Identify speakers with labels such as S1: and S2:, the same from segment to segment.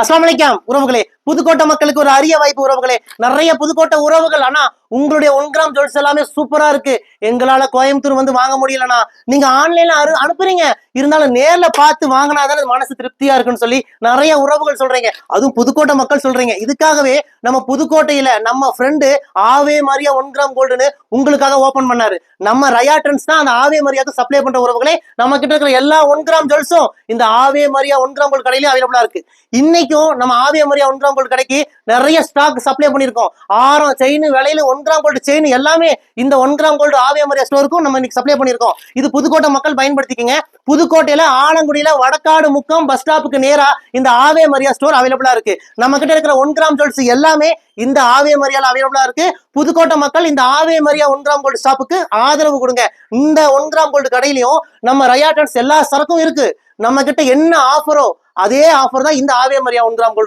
S1: அஸ்லாம் வலைக்கம் உறவுகளே. புதுக்கோட்டை மக்களுக்கு ஒரு அரிய வாய்ப்பு உறவுகளே. நிறைய புதுக்கோட்டை உறவுகள். ஆனா உங்களுடைய ஒன் கிராம் ஜுவல்ஸ் எல்லாமே சூப்பரா இருக்கு. எங்களால கோயம்புத்தூர் வந்து வாங்க முடியலனா நீங்க ஆன்லைன்ல அரு அனுப்புறீங்க. இருந்தாலும் நேர்ல பார்த்து வாங்கினாதானே மனசு திருப்தியா இருக்குன்னு சொல்லி நிறைய உறவுகள் சொல்றீங்க. அதுவும் புதுக்கோட்டை மக்கள் சொல்றீங்க. இதுக்காகவே நம்ம புதுக்கோட்டையில நம்ம ஃப்ரெண்டு ஆவே மாரியா ஒன் கிராம் கோல்டுன்னு உங்களுக்காக ஓபன் பண்ணாரு. நம்ம ரயா ட்ரெண்ட்ஸ் தான் அந்த ஆவே மரியாதை சப்ளை பண்ற உறவுகளே. நம்ம கிட்ட இருக்கிற எல்லா ஒன் கிராம் ஜுவல்ஸும் இந்த Ave Maria one gram gold கடையிலேயே அவைலபிளா இருக்கு. இன்னைக்கும் நம்ம ஆவே மரியா ஒன் கிராம் கோல்டு கடைக்கு நிறைய ஸ்டாக் சப்ளை பண்ணியிருக்கோம். ஆரம் செயின் விலையில ஒன் கிராம் கோல்டு செயின் எல்லாமே இந்த ஒன் கிராம் கோல்டு ஆவே மரியா ஸ்டோருக்கும் நம்ம இன்னைக்கு சப்ளை பண்ணியிருக்கோம். இது புதுக்கோட்டை மக்கள் பயன்படுத்திக்கங்க. புதுக்கோட்டையில ஆலங்குடியில வடக்காடு முக்கம் பஸ் ஸ்டாப்புக்கு நேரா இந்த ஆவே மரியா ஸ்டோர் அவைலபிளா இருக்கு. நம்ம கிட்ட இருக்கிற ஒன் கிராம் ஜுவல்ஸ் எல்லாமே இந்த ஆவே மரியால அவைலபிளா இருக்கு. புதுக்கோட்டை மக்கள் இந்த Ave Maria one gram gold ஸ்டாப்புக்கு ஆதரவு கொடுங்க. இந்த ஒன் கிராம் கோல்டு கடையிலையும் நம்ம ரயாட்டன்ஸ் எல்லா சரக்கும் இருக்கு. நம்ம கிட்ட என்ன ஆஃபரோ அதே ஆஃபர் தான் இந்த ஆவே மரியா ஒன் கிராம்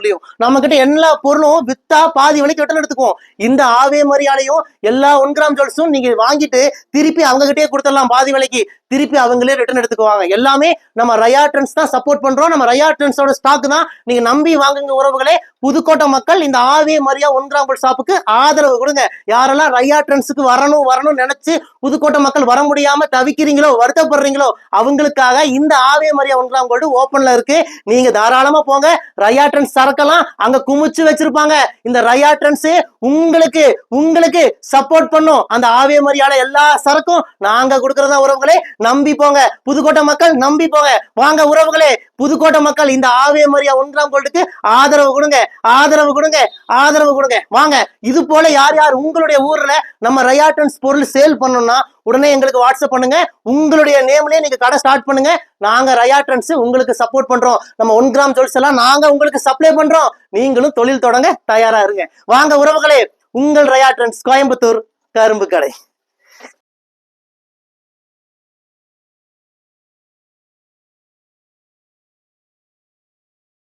S1: நம்ம கிட்ட எல்லா பொருளும் வித்தா பாதி வலிக்கு ரிட்டர்ன் எடுத்துக்குவோம். இந்த ஆவே மரியாலையும் எல்லா ஒன் கிராம் ஜுவல்ஸும் நீங்க வாங்கிட்டு திருப்பி அவங்க கிட்டே கொடுத்துடலாம் பாதி விலைக்கு. திருப்பி அவங்களே ரிட்டர்ன் எடுத்துக்குவாங்க. எல்லாமே நம்ம ரயா ட்ரெண்ட்ஸ் தான் சப்போர்ட் பண்றோம். நம்ம ரயா ட்ரெண்ட்ஸோட ஸ்டாக் தான். நீங்க நம்பி வாங்குங்க உறவுகளே. புதுக்கோட்டை மக்கள் இந்த ஆவே மரியா ஒன்றாம் கோல் ஷாப்புக்கு ஆதரவு கொடுங்க. யாரெல்லாம் ரயா ட்ரெண்ட்ஸுக்கு வரணும் வரணும்னு நினைச்சு புதுக்கோட்டை மக்கள் வர முடியாம தவிக்கிறீங்களோ வருத்தப்படுறீங்களோ அவங்களுக்காக இந்த ஆவே மரியா ஒன்றாம் கோல்டு ஓப்பன்ல இருக்கு. நீங்க தாராளமா போங்க. ரயா ட்ரெண்ட்ஸ் சரக்கெல்லாம் அங்க குமிச்சு வச்சிருப்பாங்க. இந்த ரயா ட்ரெண்ட்ஸ் உங்களுக்கு உங்களுக்கு சப்போர்ட் பண்ணும். அந்த ஆவே மரியாதை எல்லா சரக்கும் நாங்க கொடுக்கறதா உறவுகளே நம்பி போங்க. புதுக்கோட்டை மக்கள் நம்பி போங்க. வாங்க உறவுகளே புதுக்கோட்டை மக்கள் இந்த ஆவே மரியா ஒன்றாம் கோல்டுக்கு ஆதரவு கொடுங்க. ஆதரவு கொடுங்க ஆதரவு கொடுங்க. வாங்க இது போல யார் யார் உங்களுடைய ஊர்ல நம்ம ரயாட்டன்ஸ் பொருள் சேல் பண்ணணும்னா உடனே எங்களுக்கு வாட்ஸ்அப் பண்ணுங்க. உங்களுடைய நேம்லயே நீங்க கடை ஸ்டார்ட் பண்ணுங்க. நாங்க ரயாட்ரன்ஸ் உங்களுக்கு சப்போர்ட் பண்றோம். நம்ம ஒன் கிராம் ஜுவல்ஸ் எல்லாம் நாங்க உங்களுக்கு சப்ளை பண்றோம். நீங்களும் தொழில் தொடங்க தயாரா இருங்க. வாங்க உறவுகளே உங்கள் ரயாட்ரன்ஸ் கோயம்புத்தூர் கரும்பு கடை.